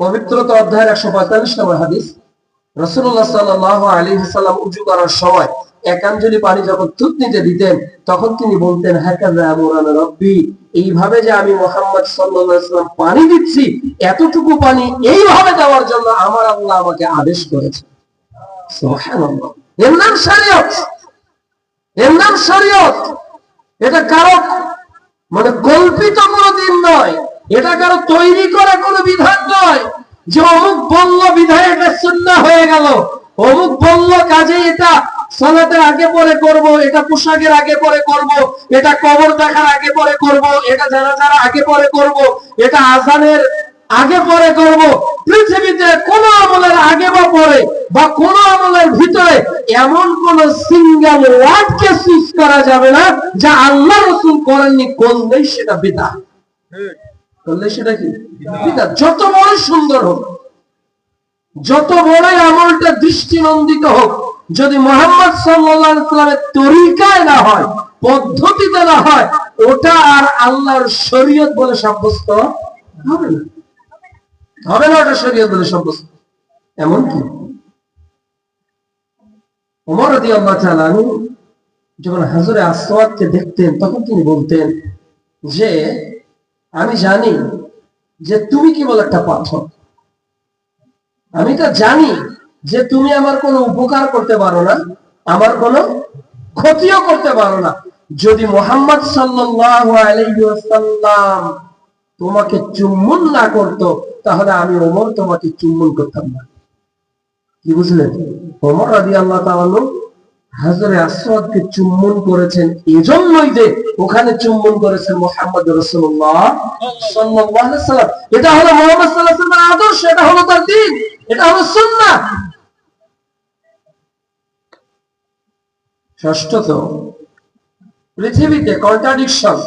পবিত্রতা অধ্যায়ের একশো পঁয়তাল্লিশ নম্বর হাদিস রসুল্লাহ সাল্লাহ আলী সাল্লাম উঁচু করার সময় একাঞ্জলি পানি যখন থুতনিতে দিতেন, তখন তিনি বলতেন মোরানা রব্বি, এইভাবে যে আমি মোহাম্মদ সাল্লাম পানি দিচ্ছি, এতটুকু পানি এইভাবে দেওয়ার জন্য আমার আল্লাহ আমাকে আদেশ করেছে। এটা কারও মানে কল্পিত কোনো দিন নয়। এটা কারও তৈরি করা কোনো বিধান নয় যে অমুক বলল বিধায় এটা শূন্য হয়ে গেল। অমুক বলল কাজে এটা সালাতের আগে পরে করব, এটা পোশাকের আগে পরে করব, এটা কবর দেখার আগে পরে করব, এটা যারা আগে পরে করব, এটা আজানের আগে পরে করব। পৃথিবীতে কোন আমলের আগে বা পরে বা কোন আমলের ভিতরে এমন কোন সিঙ্গেল ওয়ার্ডকে সুইচ করা যাবে না যা আল্লাহ রসুল করেননি, করলেই সেটা বিদা করলে সেটা কি? বিদা যত বড় সুন্দর হোক, যত বড় আমলটা দৃষ্টিনন্দিত হোক, যদি মোহাম্মদ সাল্লামের তরিকায় না হয়, পদ্ধতিতে না হয়, ওটা আর আল্লাহর শরীয়ত বলে সাব্যস্ত হবে না। হবে না ওটা শরীয়ত বলে সাব্যস্ত। এমন কি? ওমর আল্লাহ তাআলাহু যখন হাজরে আসওয়াদকে দেখতেন, তখন তিনি বলতেন যে আমি জানি যে তুমি কেবল একটা পাথর আমি এটা জানি যে তুমি আমার কোনো উপকার করতে পারো না, আমার কোনো ক্ষতিও করতে পারো না। যদি মোহাম্মদ আলাইহি তোমাকে চুম্বন না করত, তাহলে আমি ওমর তোমাকে চুম্বন করতাম না। কি বুঝলেন? ওমর রাদিয়াল্লাহু তাআলা হাজরে আসওয়াদকে চুম্বন করেছেন এজন্যই যে ওখানে চুম্বন করেছেন মোহাম্মদ সাল্লাম। এটা হলো আদর্শ, এটা হলো তার দ্বীন এটা হলো ষষ্ঠত, পৃথিবীতে কন্ট্রাডিকশন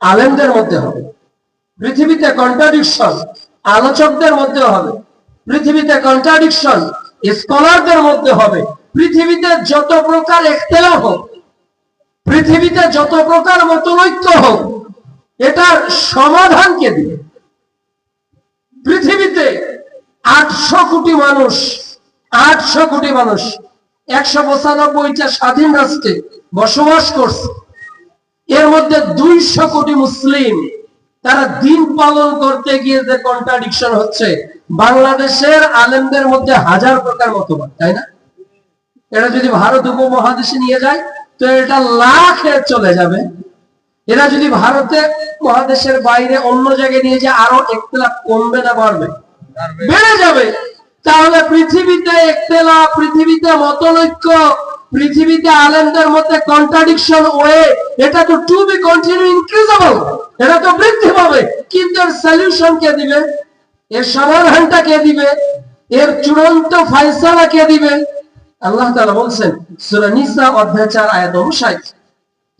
আলেমদের মধ্যে হবে। পৃথিবীতে কন্ট্রাডিকশন আলোচকদের মধ্যে হবে। পৃথিবীতে কন্ট্রাডিকশন স্কলারদের মধ্যে হবে। পৃথিবীতে যত প্রকার এখতেলাফ হোক, পৃথিবীতে যত প্রকার মতনৈক্য হোক, এটার সমাধান কে দিবে? পৃথিবীতে আটশো কোটি মানুষ, আটশো কোটি মানুষ, একশো পঁচানব্বইটা স্বাধীন রাষ্ট্রে বসবাস করছে। এর মধ্যে দুইশো কোটি মুসলিম, তারা দিন পালন করতে গিয়ে যে কন্ট্রাডিকশন হচ্ছে, বাংলাদেশের আলেমদের মধ্যে হাজার প্রকার মতবাদ, তাই না? এটা যদি ভারত উপমহাদেশে নিয়ে যায়, তো এটা লাখে চলে যাবে। এরা যদি ভারতে মহাদেশের বাইরে অন্য জায়গায় নিয়ে যায়, আরও একতলাপ কমবে না, বাড়বে। বেড়ে যাবে। তাহলে পৃথিবীতে একতলা, পৃথিবীতে মতনৈক্য পৃথিবীতে আলেমদের মধ্যে কন্ট্রাডিকশন ওয়ে, এটা তো টু বি কন্টিনিউ ইনক্রিজেবল এটা তো বৃদ্ধি পাবে। কিন্তু এর সলিউশন কে দিবে? এর সমাধানটা কে দিবে? এর চূড়ান্ত ফাইসালা কে দিবে? আল্লাহ তাআলা বলছেন, সূরা নিসা অধ্যায় 4 আয়াত 59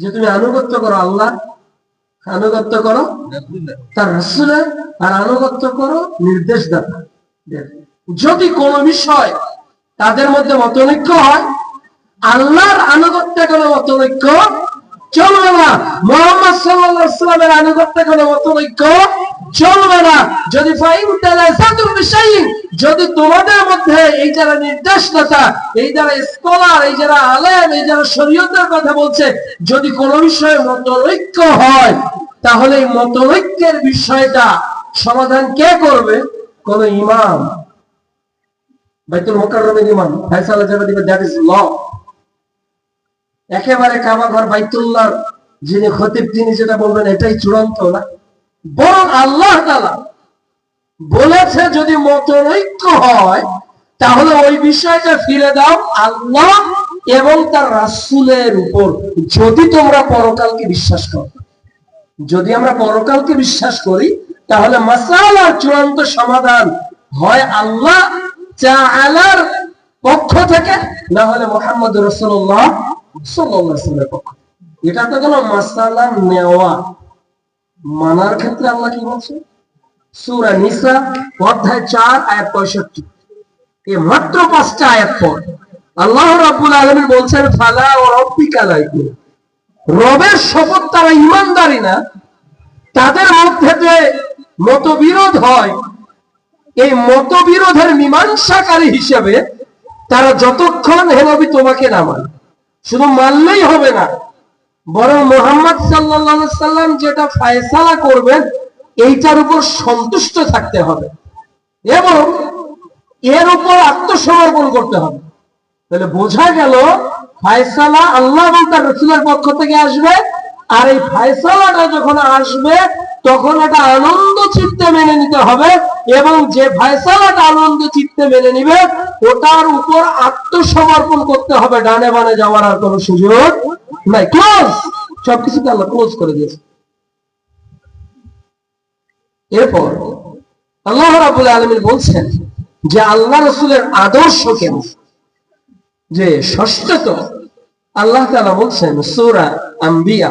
যে তুমি আনুগত্য করো আল্লাহ, আনুগত্য করো তার রাসূলের, আর আনুগত্য করো নির্দেশদাতা। যদি কোনো বিষয় তাদের মধ্যে মতনৈক্য হয়, আল্লাহর আনুগত্যে কোনো মতনৈক্য চলবে না। মোহাম্মদ সাল্লামের আনুগত্যে কোনো মতনৈক্য চলবে না। যদি ফাইন বিশাইইন যদি তোমাদের মধ্যে এই যারা নির্দেশদাতা, এই যারা স্কলার এই যারা আলেম, এই যারা শরীয়তের কথা বলছে, যদি কোনো বিষয়ে মতনৈক্য হয়, তাহলে এই মতনৈক্যের বিষয়টা সমাধান কে করবে? কোন ইমাম। বাইতুল মুকাররমের ইমাম, ফয়সালা দিবে দ্যাট ইজ ল একেবারে কাবা ঘর বাইতুল্লাহর যিনি খতিব, তিনি যেটা বলবেন, এটাই চূড়ান্ত না? বরং আল্লাহ তাআলা বলেছে যদি মতনৈক্য হয়, তাহলে ওই বিষয়টা ফিরে দাও আল্লাহ এবং তার রাসূলের উপর। যদি তোমরা পরকালকে বিশ্বাস করো। যদি আমরা পরকালকে বিশ্বাস করি, তাহলে মাসালার চূড়ান্ত সমাধান হয় আল্লাহ চাআলার পক্ষ থেকে, না হলে মোহাম্মদ রসুল্লাহ সাল্লামের পক্ষ এটা তো কোনো মাসালা নেওয়া। মানার ক্ষেত্রে আল্লাহ কি বলছে? সূরা নিসা, অধ্যায় চার, আয়াত পঁয়ষট্টি। এই মাত্র পাঁচটা আয়াত পর আল্লাহ আলামিন বলছেন, ফালা ও রবের শপথ তারা ইমানদারি না। তাদের মধ্যে যে মতবিরোধ হয়, এই মতবিরোধের মীমাংসাকারী হিসেবে তারা যতক্ষণ হে নবী তোমাকে না মানে শুধু মানলেই হবে না। বরং মোহাম্মদ সাল্লাহ সাল্লাম যেটা ফায়সালা করবেন এইটার উপর সন্তুষ্ট থাকতে হবে। এবং এর উপর আত্মসমর্পণ করতে হবে। তাহলে বোঝা গেল, ফায়সালা আল্লাহ তার রসুলের পক্ষ থেকে আসবে। আর এই ফায়সালাটা যখন আসবে, তখন এটা আনন্দ চিত্তে মেনে নিতে হবে। এবং যে ফায়সালাটা আনন্দ চিত্তে মেনে নিবে, ওটার উপর আত্মসমর্পণ করতে হবে। ডানে বানে যাওয়ার আর কোনো সুযোগ নাই। ক্লোজ সবকিছুকে আল্লাহ ক্লোজ করে দিয়েছে। এরপর আল্লাহ রাবুল আলমী বলছেন যে আল্লাহ রসুলের আদর্শ কেন যে ষষ্ঠত আল্লাহ তালা বলছেন সৌরা আম্বিয়া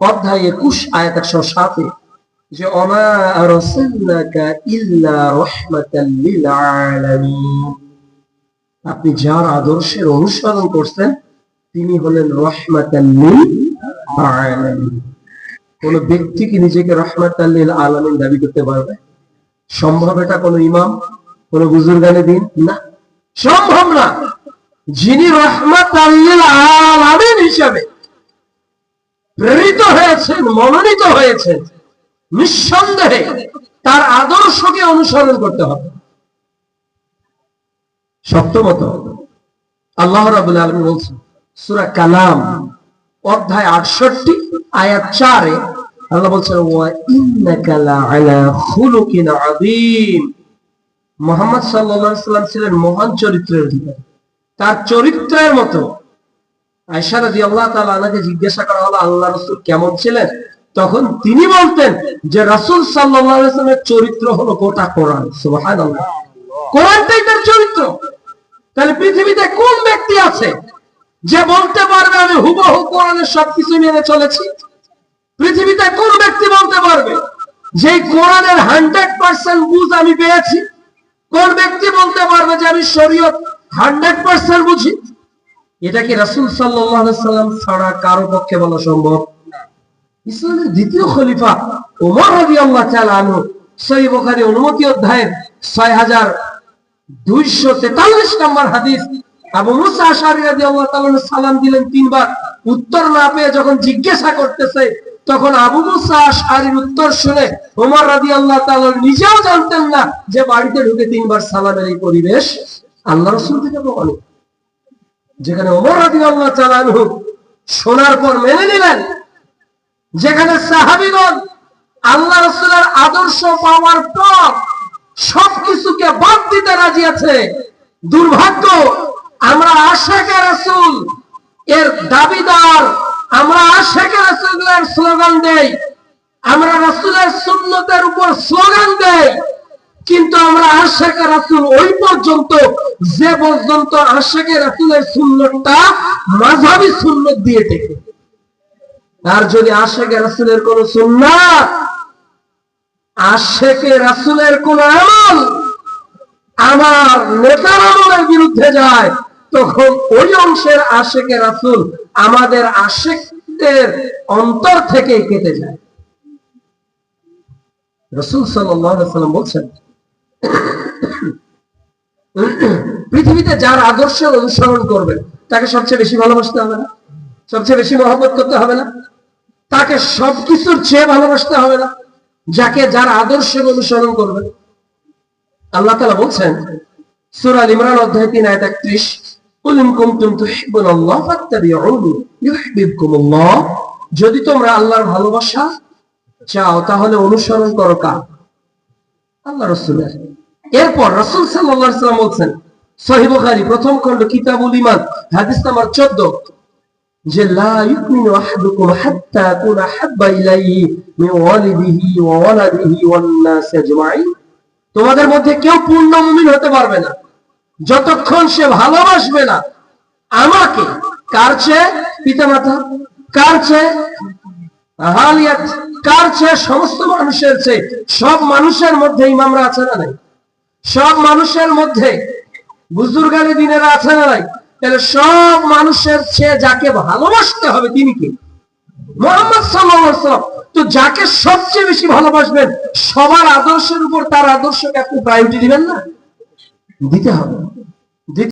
অধ্যায় একুশ, আয়াত একশো সাতে যে অমা আরসালনাকা ইল্লা রাহমাতাল লিল আলামিন। আপনি যার আদর্শের অনুসরণ করছেন, তিনি হলেন রহমাতাল লিল আলামিন। কোন ব্যক্তি কি নিজেকে রহমাতাল লিল আলামিন দাবি করতে পারবে? সম্ভব এটা কোন ইমাম? কোন বুজুর্গানে দিন? না। সম্ভব না। যিনি রহমাত আলামিন হিসাবে প্রেরিত হয়েছেন, মনোনীত হয়েছেন, নিঃসন্দেহে তার আদর্শকে অনুসরণ করতে হবে। সপ্তমত আল্লাহ রাবুল আলম বলছেন, সুরা কালাম। অধ্যায় আটষট্টি, আয়াত চারে আল্লাহ বলছেন মুহাম্মদ সাল্লাম ছিলেন মহান চরিত্রের অধিকারী। তার চরিত্রের মতো। তাআলা আনাকে জিজ্ঞাসা করা হলো, আল্লাহ রসুল কেমন ছিলেন? তখন তিনি বলতেন যে, রাসূল সাল্লামের চরিত্র হলো গোটা কোরআন। কোরআনটাই তার চরিত্র। তাহলে পৃথিবীতে কোন ব্যক্তি আছে যে বলতে পারবে, আমি হুবহু কোরআনের সবকিছু মেনে চলেছি। পৃথিবীতে কোন ব্যক্তি বলতে পারবে যে কোরআনের হান্ড্রেড পার্সেন্ট বুঝ আমি পেয়েছি? কোন ব্যক্তি বলতে পারবে যে আমি শরীয়ত হান্ড্রেড পার্সেন্ট বুঝি? এটা কি রাসুল সাল্লাম ছাড়া কারও পক্ষে বলা সম্ভব? ইসলামের দ্বিতীয় খলিফা ওমর রবি আল্লাহ আনু সহি বোখারি অনুমতি অধ্যায়ের ছয় হাজার দুইশো তেতাল্লিশ নম্বর হাদিস আবু মুসা সালাম দিলেন তিনবার। উত্তর না পেয়ে যখন জিজ্ঞাসা করতেছে, তখন আবু মুসা উত্তর শুনে ওমর নিজেও জানতেন না যে বাড়িতে ঢুকে তিনবার সালামের এই পরিবেশ আল্লাহ রাসূল থেকে বলে যেখানে ওমর রাদিয়াল্লাহু তাআলা আনহু শোনার পর মেনে নিলেন, যেখানে সাহাবীগণ আল্লাহ রাসূলের আদর্শ পাওয়ার পর সবকিছুকে বাদ দিতে রাজি আছে, দুর্ভাগ্য আমরা আশেকে রাসূল। এর দাবিদার আমরা আশেকে রাসূলের স্লোগান দেই। আমরা রাসূলের সুন্নতের উপর স্লোগান দেই। কিন্তু আমরা আশেকে রাসূল ওই পর্যন্ত, যে পর্যন্ত আশেকে রাসূলের সুন্নতটা মাযহাবী সুন্নত দিয়ে টেকে। আর যদি আশেকে রাসূলের কোন সুন্নাত আশেকে রাসূলের কোন আমল আমার নেতার আমলের বিরুদ্ধে যায়, তখন ওই অংশের আশেকে রাসূল আমাদের আশেকদের অন্তর থেকে কেটে যায়। রসুল সাল্লাম বলছেন, পৃথিবীতে যার আদর্শের অনুসরণ করবে, তাকে সবচেয়ে বেশি ভালোবাসতে হবে না? সবচেয়ে বেশি মহব্বত করতে হবে না? তাকে সবকিছুর চেয়ে ভালোবাসতে হবে না? যাকে যার আদর্শের অনুসরণ করবে আল্লাহ তালা বলছেন সুরাল ইমরান অধ্যায় তিন, আয়াত একত্রিশ যদি তোমরা আল্লাহর ভালোবাসা চাও, তাহলে অনুসরণ করো কার? আল্লাহ রসুলের। এরপর রসুল সাল্লাম বলছেন সহিবখারি প্রথম খণ্ড, কিতাবুল ইমান হাদিস নাম্বার চোদ্দ, যে লা হাত্তা আজমাইন। তোমাদের মধ্যে কেউ পূর্ণ মুমিন হতে পারবে না। যতক্ষণ সে ভালোবাসবে না, আমাকে কার চেয়ে, পিতামাতা, কার চেয়ে কার চেয়ে, সমস্ত মানুষের চেয়ে, সব মানুষের মধ্যে ইমামরা আছে না নাই? সব মানুষের মধ্যে বুজুর্গানি দিনেরা আছে না নাই? তাহলে সব মানুষের চেয়ে যাকে ভালোবাসতে হবে তিনি কে মোহাম্মদ ওয়াসাল্লাম তো যাকে সবচেয়ে বেশি ভালোবাসবেন, সবার আদর্শের উপর তার আদর্শকে আপনি প্রায়োরিটি দিবেন না? দিতে হবে।